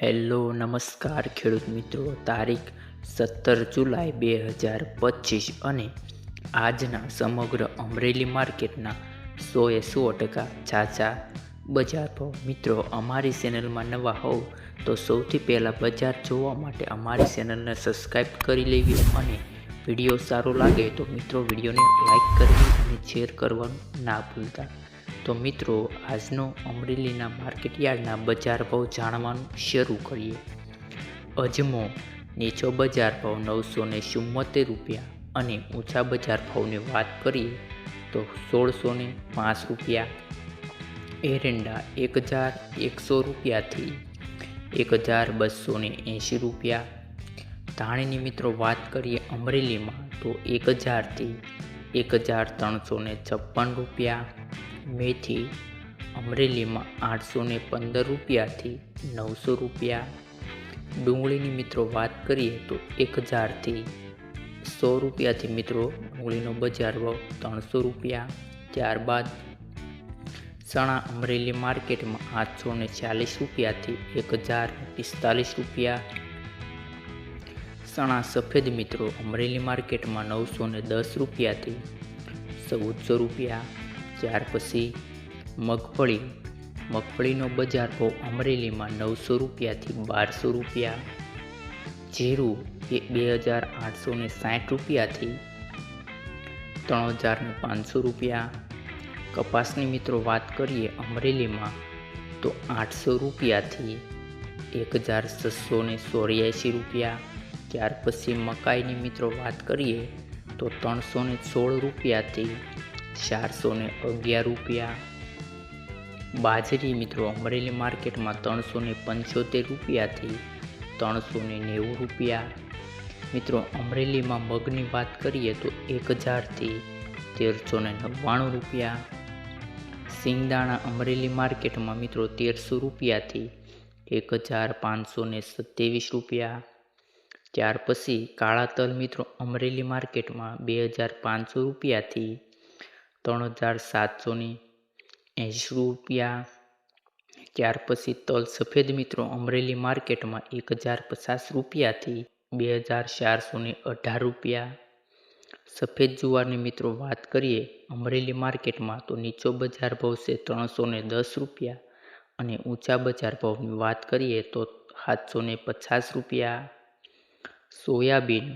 Hello, નમસ્કાર ખેડૂત મિત્રો. તારીખ સત્તર જુલાઈ બે હજાર પચીસ અને આજના સમગ્ર અમરેલી માર્કેટના સોએ સો ટકા ઝાઝા બજાર ભાવ. મિત્રો, અમારી ચેનલમાં નવા હોવ તો સૌથી પહેલાં બજાર જોવા માટે અમારી ચેનલને સબસ્ક્રાઈબ કરી લેવી અને વીડિયો સારો લાગે તો મિત્રો વિડીયોને લાઈક કરવી અને શેર કરવાનું ના ભૂલતા. તો મિત્રો, આજનો અમરેલીના માર્કેટયાર્ડના બજાર ભાવ જાણવાનું શરૂ કરીએ. અજમો, નીચો બજાર ભાવ નવસો ને રૂપિયા અને ઊંચા બજાર ભાવની વાત કરીએ તો સોળસો ને પાંચ રૂપિયા. એરંડા એક હજાર એકસો રૂપિયાથી એક હજાર બસો ને એંશી રૂપિયા. ધાણીની મિત્રો વાત કરીએ અમરેલીમાં તો એક હજારથી એક હજાર ત્રણસો ને છપ્પન રૂપિયા. મેથી અમરેલીમાં આઠસો ને પંદર રૂપિયાથી નવસો રૂપિયા. ડુંગળીની મિત્રો વાત કરીએ તો એક હજારથી સો રૂપિયાથી મિત્રો ડુંગળીનો બજાર ભાવ ત્રણસો રૂપિયા. ત્યારબાદ ચણા અમરેલી માર્કેટમાં આઠસો ને ચાલીસ રૂપિયાથી એક હજાર પિસ્તાલીસ રૂપિયા. ચણા સફેદ મિત્રો અમરેલી માર્કેટમાં નવસો ને દસ રૂપિયાથી ચૌદસો રૂપિયા. ત્યાર પછી મગફળી. મગફળીનો બજાર ભાવ અમરેલીમાં નવસો રૂપિયાથી બારસો રૂપિયા. જીરું એ બે હજાર આઠસો ને સાઠ રૂપિયાથી ત્રણ હજાર પાંચસો રૂપિયા. કપાસની મિત્રો વાત કરીએ અમરેલીમાં તો આઠસો રૂપિયાથી એક હજાર છસો ને ચોર્યાસી રૂપિયા. ત્યાર પછી મકાઈની મિત્રો વાત કરીએ તો ત્રણસો ને સોળ રૂપિયાથી ચારસો ને અગિયાર રૂપિયા. બાજરી મિત્રો, અમરેલી માર્કેટમાં ત્રણસો ને પંચોતેર રૂપિયાથી ત્રણસો ને નેવું રૂપિયા. મિત્રો, અમરેલીમાં મગની વાત કરીએ તો એક હજારથી તેરસો ને નવ્વાણું રૂપિયા. સિંગદાણા અમરેલી માર્કેટમાં મિત્રો, તેરસો રૂપિયાથી એક હજાર પાંચસો ને સત્યાવીસ રૂપિયા. ત્યાર પછી કાળા તલ મિત્રો, અમરેલી માર્કેટમાં બે હજાર પાંચસો રૂપિયાથી ત્રણ હજાર સાતસો ને એંશી રૂપિયા. ત્યાર પછી તલ સફેદ મિત્રો અમરેલી માર્કેટમાં એક હજાર પચાસ રૂપિયાથી બે હજાર ચારસો ને અઢાર રૂપિયા. સફેદ જુવારની મિત્રો વાત કરીએ અમરેલી માર્કેટમાં તો નીચો બજાર ભાવ છે ત્રણસો ને દસ રૂપિયા અને ઊંચા બજાર ભાવની વાત કરીએ તો સાતસો ને પચાસ રૂપિયા. સોયાબીન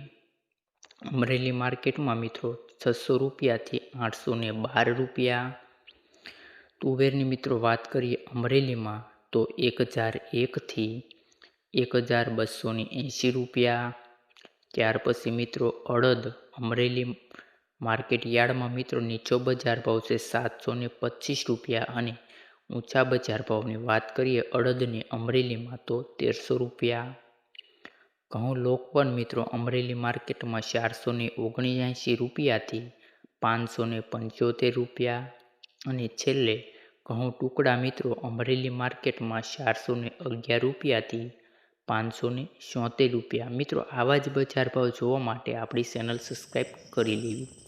અમરેલી માર્કેટમાં મિત્રો છસો રૂપિયાથી આઠસો ને બાર રૂપિયા. તુવેરની મિત્રો વાત કરીએ અમરેલીમાં તો એક હજાર એકથી એક હજાર બસો ને એંશી રૂપિયા. ત્યાર પછી મિત્રો અડદ અમરેલી માર્કેટ યાર્ડમાં મિત્રો નીચો બજાર ભાવ છે સાતસો ને પચીસ રૂપિયા અને ઊંચા બજાર ભાવની વાત કરીએ અડદની અમરેલીમાં તો તેરસો રૂપિયા. ઘઉં લોકવન મિત્રો અમરેલી માર્કેટમાં ચારસો ને ઓગણ્યાએંશી રૂપિયાથી પાંચસો ને પંચોતેર રૂપિયા અને છેલ્લે ઘઉં ટુકડા મિત્રો અમરેલી માર્કેટમાં ચારસો ને અગિયાર રૂપિયાથી પાંચસો ને રૂપિયા. મિત્રો આવા જ બજાર ભાવ જોવા માટે આપણી ચેનલ સબસ્ક્રાઈબ કરી લેવી.